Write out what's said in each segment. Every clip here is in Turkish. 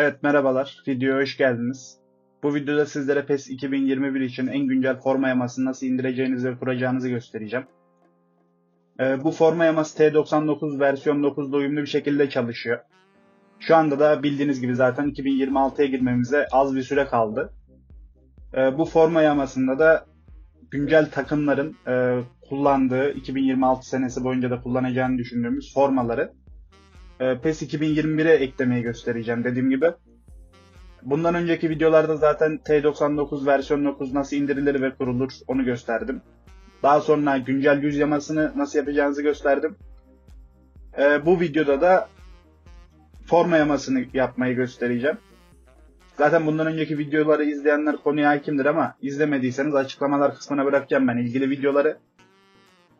Evet merhabalar, videoya hoş geldiniz. Bu videoda sizlere PES 2021 için en güncel forma yamasını nasıl indireceğinizi ve kuracağınızı göstereceğim. Ee, bu forma yaması T99 versiyon 9'da uyumlu bir şekilde çalışıyor. Şu anda da bildiğiniz gibi zaten 2026'ya girmemize az bir süre kaldı. Ee, bu forma yamasında da güncel takımların e, kullandığı 2026 senesi boyunca da kullanacağını düşündüğümüz formaları e, PES 2021'e eklemeyi göstereceğim dediğim gibi. Bundan önceki videolarda zaten T99 versiyon 9 nasıl indirilir ve kurulur onu gösterdim. Daha sonra güncel yüz yamasını nasıl yapacağınızı gösterdim. E, bu videoda da forma yamasını yapmayı göstereceğim. Zaten bundan önceki videoları izleyenler konuya hakimdir ama izlemediyseniz açıklamalar kısmına bırakacağım ben ilgili videoları.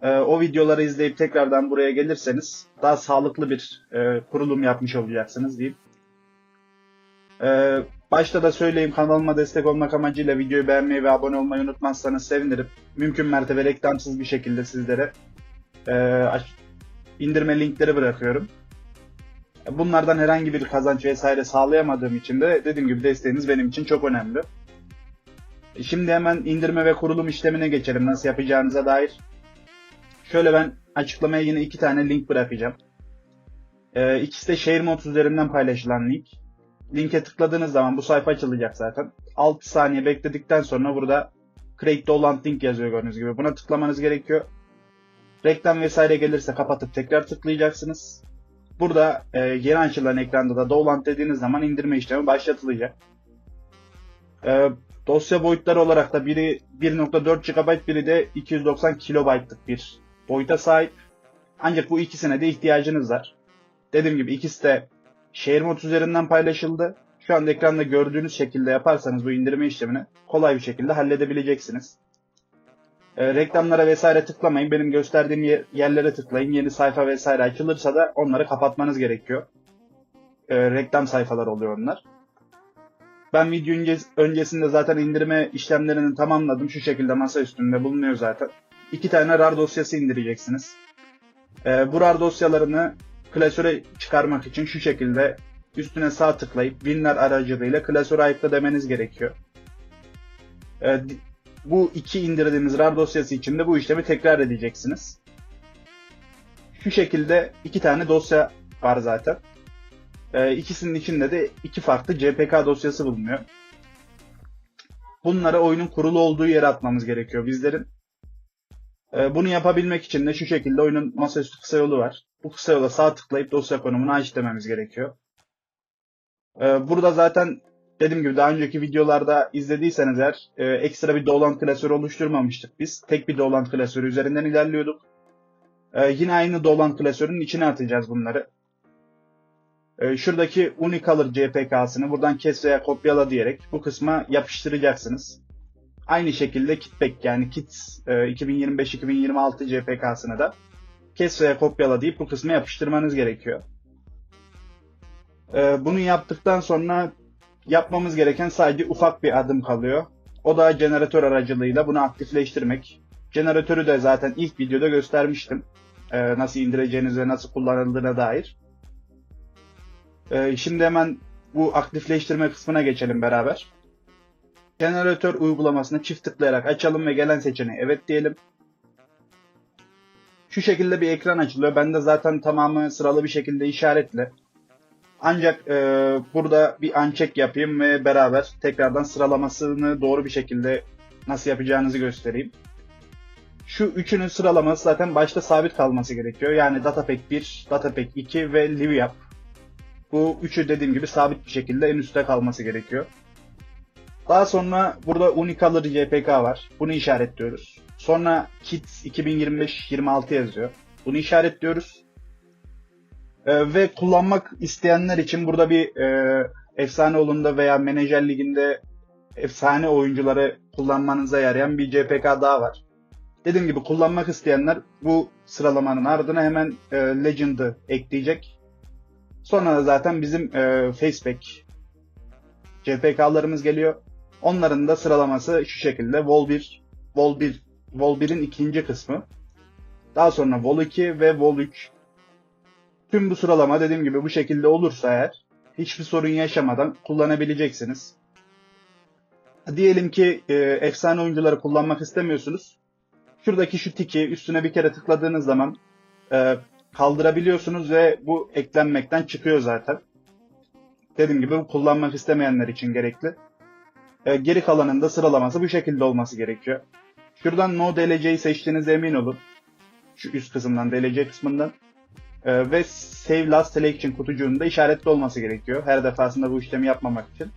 Ee, o videoları izleyip tekrardan buraya gelirseniz daha sağlıklı bir e, kurulum yapmış olacaksınız diyeyim. Ee, başta da söyleyeyim kanalıma destek olmak amacıyla videoyu beğenmeyi ve abone olmayı unutmazsanız sevinirim. Mümkün mertebe reklamsız bir şekilde sizlere e, indirme linkleri bırakıyorum. Bunlardan herhangi bir kazanç vesaire sağlayamadığım için de dediğim gibi desteğiniz benim için çok önemli. Şimdi hemen indirme ve kurulum işlemine geçelim nasıl yapacağınıza dair. Şöyle ben açıklamaya yine iki tane link bırakacağım. Ee, ikisi de ShareMods üzerinden paylaşılan link. Linke tıkladığınız zaman bu sayfa açılacak zaten. 6 saniye bekledikten sonra burada Create Download Link yazıyor gördüğünüz gibi. Buna tıklamanız gerekiyor. Reklam vesaire gelirse kapatıp tekrar tıklayacaksınız. Burada e, yeni açılan ekranda da Download dediğiniz zaman indirme işlemi başlatılacak. E, dosya boyutları olarak da biri 1.4 GB biri de 290 KB'lık bir boyuta sahip. Ancak bu ikisine de ihtiyacınız var. Dediğim gibi ikisi de ShareMod üzerinden paylaşıldı. Şu anda ekranda gördüğünüz şekilde yaparsanız bu indirme işlemini kolay bir şekilde halledebileceksiniz. E, reklamlara vesaire tıklamayın. Benim gösterdiğim yer- yerlere tıklayın. Yeni sayfa vesaire açılırsa da onları kapatmanız gerekiyor. E, reklam sayfalar oluyor onlar. Ben video önce- öncesinde zaten indirme işlemlerini tamamladım. Şu şekilde masa üstünde bulunuyor zaten. İki tane RAR dosyası indireceksiniz. Ee, bu RAR dosyalarını klasöre çıkarmak için şu şekilde üstüne sağ tıklayıp WinRAR aracılığıyla klasöre ayıkla demeniz gerekiyor. Di- bu iki indirdiğiniz RAR dosyası için de bu işlemi tekrar edeceksiniz. Şu şekilde iki tane dosya var zaten. Ee, ikisinin içinde de iki farklı CPK dosyası bulunuyor. Bunları oyunun kurulu olduğu yere atmamız gerekiyor bizlerin. Ee, bunu yapabilmek için de şu şekilde oyunun masaüstü kısa yolu var. Bu kısa yola sağ tıklayıp dosya konumunu aç dememiz gerekiyor. Ee, burada zaten dediğim gibi daha önceki videolarda izlediyseniz eğer e, ekstra bir dolant klasörü oluşturmamıştık biz. Tek bir dolant klasörü üzerinden ilerliyorduk. Ee, yine aynı dolant klasörün içine atacağız bunları. Şuradaki Unicolor CPK'sını buradan kes veya kopyala diyerek bu kısma yapıştıracaksınız. Aynı şekilde Kitback yani Kit e, 2025-2026 CPK'sını da kes veya kopyala deyip bu kısma yapıştırmanız gerekiyor. Ee, bunu yaptıktan sonra yapmamız gereken sadece ufak bir adım kalıyor. O da jeneratör aracılığıyla bunu aktifleştirmek. Jeneratörü de zaten ilk videoda göstermiştim. Ee, nasıl indireceğiniz ve nasıl kullanıldığına dair. Ee, şimdi hemen bu aktifleştirme kısmına geçelim beraber. Jeneratör uygulamasını çift tıklayarak açalım ve gelen seçeneği evet diyelim. Şu şekilde bir ekran açılıyor. Bende zaten tamamı sıralı bir şekilde işaretli. Ancak e, burada bir uncheck yapayım ve beraber tekrardan sıralamasını doğru bir şekilde nasıl yapacağınızı göstereyim. Şu üçünün sıralaması zaten başta sabit kalması gerekiyor. Yani Datapack 1, Datapack 2 ve LiveUp. Bu üçü dediğim gibi sabit bir şekilde en üstte kalması gerekiyor. Daha sonra burada Unicolor JPK var. Bunu işaretliyoruz. Sonra Kits 2025-26 yazıyor. Bunu işaretliyoruz. Ee, ve kullanmak isteyenler için burada bir e, efsane olunda veya menajer liginde efsane oyuncuları kullanmanıza yarayan bir CPK daha var. Dediğim gibi kullanmak isteyenler bu sıralamanın ardına hemen e, Legend'ı ekleyecek. Sonra da zaten bizim e, Facepack CPK'larımız geliyor. Onların da sıralaması şu şekilde. Vol 1, Vol 1, Vol 1'in ikinci kısmı. Daha sonra Vol 2 ve Vol 3. Tüm bu sıralama dediğim gibi bu şekilde olursa eğer hiçbir sorun yaşamadan kullanabileceksiniz. Diyelim ki e, efsane oyuncuları kullanmak istemiyorsunuz. Şuradaki şu tiki üstüne bir kere tıkladığınız zaman e, kaldırabiliyorsunuz ve bu eklenmekten çıkıyor zaten. Dediğim gibi bu kullanmak istemeyenler için gerekli. E, geri kalanında sıralaması bu şekilde olması gerekiyor. Şuradan No DLC'yi seçtiğinize emin olun. Şu üst kısımdan DLC kısmından. E, ve Save Last Selection kutucuğunda işaretli olması gerekiyor. Her defasında bu işlemi yapmamak için.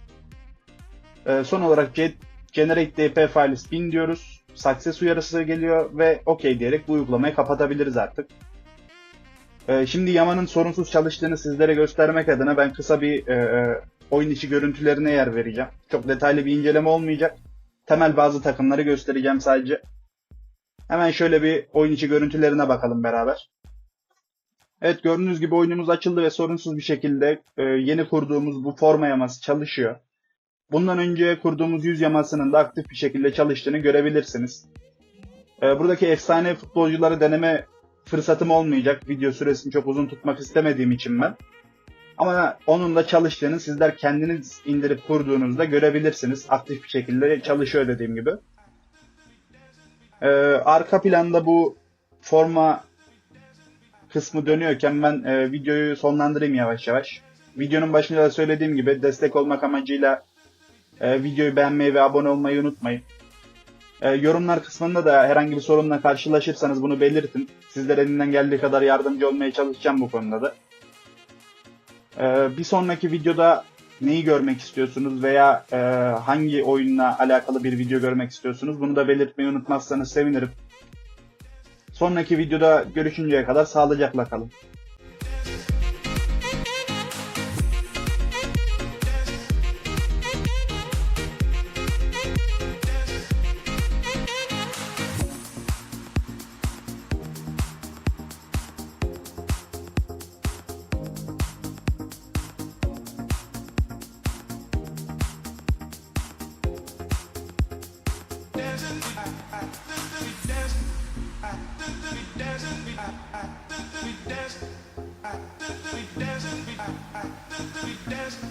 E, son olarak Ge- Generate DP Files 1000 diyoruz. Success uyarısı geliyor ve OK diyerek bu uygulamayı kapatabiliriz artık. E, şimdi Yaman'ın sorunsuz çalıştığını sizlere göstermek adına ben kısa bir e, e, oyun içi görüntülerine yer vereceğim. Çok detaylı bir inceleme olmayacak. Temel bazı takımları göstereceğim sadece. Hemen şöyle bir oyun içi görüntülerine bakalım beraber. Evet gördüğünüz gibi oyunumuz açıldı ve sorunsuz bir şekilde e, yeni kurduğumuz bu forma yaması çalışıyor. Bundan önce kurduğumuz yüz yamasının da aktif bir şekilde çalıştığını görebilirsiniz. E, buradaki efsane futbolcuları deneme fırsatım olmayacak. Video süresini çok uzun tutmak istemediğim için ben. Ama onun da çalıştığını sizler kendiniz indirip kurduğunuzda görebilirsiniz. Aktif bir şekilde çalışıyor dediğim gibi. Ee, arka planda bu forma kısmı dönüyorken ben e, videoyu sonlandırayım yavaş yavaş. Videonun başında da söylediğim gibi destek olmak amacıyla e, videoyu beğenmeyi ve abone olmayı unutmayın. E, yorumlar kısmında da herhangi bir sorunla karşılaşırsanız bunu belirtin. Sizler elinden geldiği kadar yardımcı olmaya çalışacağım bu konuda da. E, bir sonraki videoda neyi görmek istiyorsunuz veya e, hangi oyunla alakalı bir video görmek istiyorsunuz bunu da belirtmeyi unutmazsanız sevinirim. Sonraki videoda görüşünceye kadar sağlıcakla kalın. I, do, I, the, the dance.